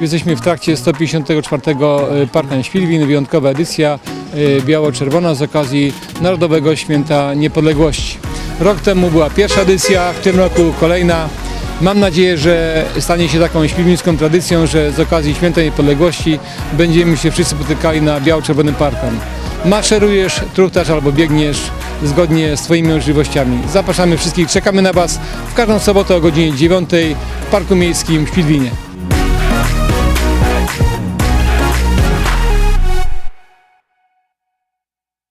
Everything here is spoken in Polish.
Jesteśmy w trakcie 154. Parkan Świlwin, wyjątkowa edycja y, biało-czerwona z okazji Narodowego Święta Niepodległości. Rok temu była pierwsza edycja, w tym roku kolejna. Mam nadzieję, że stanie się taką świdwińską tradycją, że z okazji Święta Niepodległości będziemy się wszyscy spotykali na biało-czerwonym parkan. Maszerujesz, truchtasz albo biegniesz zgodnie z Twoimi możliwościami. Zapraszamy wszystkich, czekamy na Was w każdą sobotę o godzinie 9 w Parku Miejskim w Świdwinie.